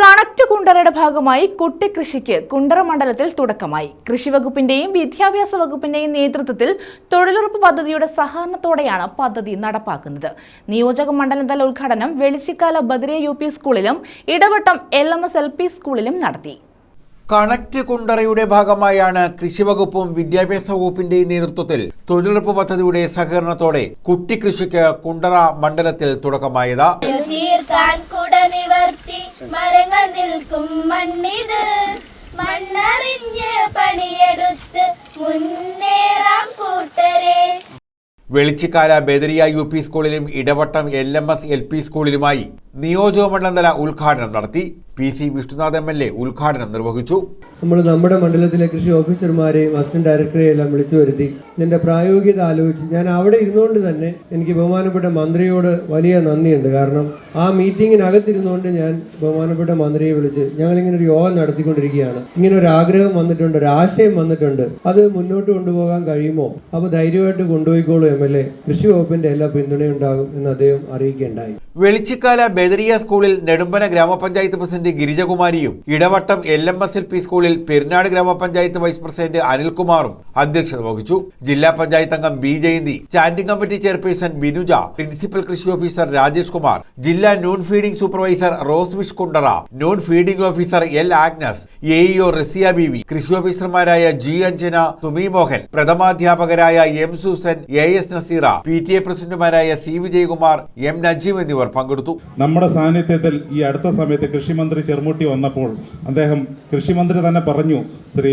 Connect കുണ്ടറയുടെ ഭാഗമായി കുട്ടിക്കൃഷിക്ക് കുണ്ടറ മണ്ഡലത്തിൽ തുടക്കമായി. കൃഷി വകുപ്പിന്റെയും വിദ്യാഭ്യാസ വകുപ്പിന്റെയും നേതൃത്വത്തിൽ തൊഴിലുറപ്പ് പദ്ധതിയുടെ സഹകരണത്തോടെയാണ് പദ്ധതി നടപ്പാക്കുന്നത്. നിയോജക മണ്ഡലതല ഉദ്ഘാടനം വെളിച്ചിക്കാല ബദ്രിയ യു പി സ്കൂളിലും Edavattam L M S L P സ്കൂളിലും നടത്തി. കണക്ട് കുണ്ടറയുടെ ഭാഗമായാണ് കൃഷിവകുപ്പും വിദ്യാഭ്യാസ വകുപ്പിന്റെയും നേതൃത്വത്തിൽ തൊഴിലുറപ്പ് പദ്ധതിയുടെ സഹകരണത്തോടെ കുട്ടിക്കൃഷിക്ക് കുണ്ടറ മണ്ഡലത്തിൽ തുടക്കമായത്. തീർക്കാൻ നിൽക്കും മണ്ണിത്. മണ്ണറിഞ്ഞ് പണിയെടുത്ത് മുന്നേറാം കൂട്ടരെ. വെളിച്ചിക്കാല ബദരിയ യു പി സ്കൂളിലും Edavattam L M S L P സ്കൂളിലുമായി നിയോജകമണ്ഡലതല ഉദ്ഘാടനം നടത്തി P C Vishnunath M L A ഉദ്ഘാടനം നിർവഹിച്ചു. നമ്മൾ നമ്മുടെ മണ്ഡലത്തിലെ കൃഷി ഓഫീസർമാരെയും അസിസ്റ്റന്റ് ഡയറക്ടറെയും എല്ലാം വിളിച്ചു വരുത്തി. ഇതിന്റെ പ്രായോഗികത ആലോചിച്ച് ഞാൻ അവിടെ ഇരുന്നുകൊണ്ട് തന്നെ എനിക്ക് ബഹുമാനപ്പെട്ട മന്ത്രിയോട് വലിയ നന്ദിയുണ്ട്. കാരണം ആ മീറ്റിങ്ങിനകത്തിരുന്നുകൊണ്ട് ഞാൻ ബഹുമാനപ്പെട്ട മന്ത്രിയെ വിളിച്ച് ഞങ്ങൾ ഇങ്ങനെ ഒരു യോഗം നടത്തിക്കൊണ്ടിരിക്കുകയാണ്. ഇങ്ങനെ ഒരു ആഗ്രഹം വന്നിട്ടുണ്ട് ഒരു ആശയം വന്നിട്ടുണ്ട്. അത് മുന്നോട്ട് കൊണ്ടുപോകാൻ കഴിയുമോ? അപ്പോൾ ധൈര്യമായിട്ട് കൊണ്ടുപോയിക്കോളൂ എം എൽ എ. കൃഷി വകുപ്പിന്റെ എല്ലാ പിന്തുണയും ഉണ്ടാകും എന്ന് അദ്ദേഹം അറിയിക്കുകയുണ്ടായി. വെളിച്ചിക്കാല ബദരിയ സ്കൂളിൽ നെടുമ്പന ഗ്രാമപഞ്ചായത്ത് president ഗിരിജകുമാരിയും Edavattam L M S L P സ്കൂളിൽ പെരിനാട് ഗ്രാമപഞ്ചായത്ത് വൈസ് പ്രസിഡന്റ് അനിൽകുമാറും അധ്യക്ഷത വഹിച്ചു. ജില്ലാ പഞ്ചായത്ത് അംഗം B Jayanthi standing committee chairperson Binuja principal കൃഷി ഓഫീസർ രാജേഷ് കുമാർ ജില്ലാ non feeding supervisor Rose wish Kundara non feeding officer L Agnes A E O Raziya Beevi കൃഷി ഓഫീസർമാരായ G Anjana Sumi Mohan പ്രഥമാധ്യാപകരായ M Susan A S Nazeera P T A പ്രസിഡന്റുമാരായ C Vijayakumar M Najeem എന്നിവർ പങ്കെടുത്തു. നമ്മുടെ സാന്നിധ്യത്തിൽ ഈ അടുത്ത സമയത്ത് കൃഷിമന്ത്രി ചെറുമുട്ടി വന്നപ്പോൾ അദ്ദേഹം കൃഷിമന്ത്രി തന്നെ പറഞ്ഞു ശ്രീ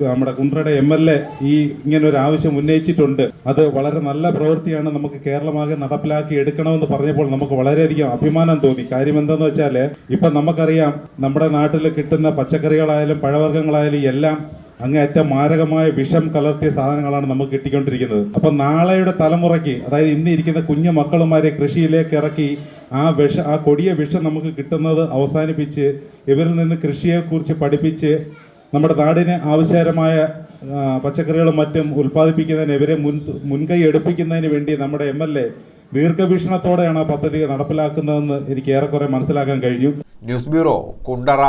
നമ്മുടെ കുണ്ട്രയുടെ എം എൽ എ ഈ ഇങ്ങനെ ഒരു ആവശ്യം ഉന്നയിച്ചിട്ടുണ്ട്. അത് വളരെ നല്ല പ്രവൃത്തിയാണ് നമുക്ക് കേരളമാകെ നടപ്പിലാക്കി എടുക്കണമെന്ന് പറഞ്ഞപ്പോൾ നമുക്ക് വളരെയധികം അഭിമാനം തോന്നി. കാര്യം എന്തെന്ന് വെച്ചാൽ ഇപ്പം നമുക്കറിയാം നമ്മുടെ നാട്ടിൽ കിട്ടുന്ന പച്ചക്കറികളായാലും പഴവർഗങ്ങളായാലും എല്ലാം അങ്ങേയറ്റം മാരകമായ വിഷം കലർത്തിയ സാധനങ്ങളാണ് നമുക്ക് കിട്ടിക്കൊണ്ടിരിക്കുന്നത്. അപ്പം നാളെയുടെ തലമുറയ്ക്ക് അതായത് ഇന്ന് ഇരിക്കുന്ന കുഞ്ഞു മക്കളുമാരെ കൃഷിയിലേക്ക് ഇറക്കി ആ വിഷ ആ കൊടിയ വിഷം നമുക്ക് കിട്ടുന്നത് അവസാനിപ്പിച്ച് ഇവരിൽ നിന്ന് കൃഷിയെക്കുറിച്ച് പഠിപ്പിച്ച് നമ്മുടെ നാടിന് ആവശ്യകരമായ പച്ചക്കറികളും മറ്റും ഉൽപ്പാദിപ്പിക്കുന്നതിന് ഇവരെ മുൻ മുൻകൈ എടുപ്പിക്കുന്നതിന് വേണ്ടി നമ്മുടെ എം എൽ എ ദീർഘവീക്ഷണത്തോടെയാണ് ആ പദ്ധതി നടപ്പിലാക്കുന്നതെന്ന് എനിക്ക് ഏറെക്കുറെ മനസ്സിലാക്കാൻ കഴിഞ്ഞു. News bureau Kundara.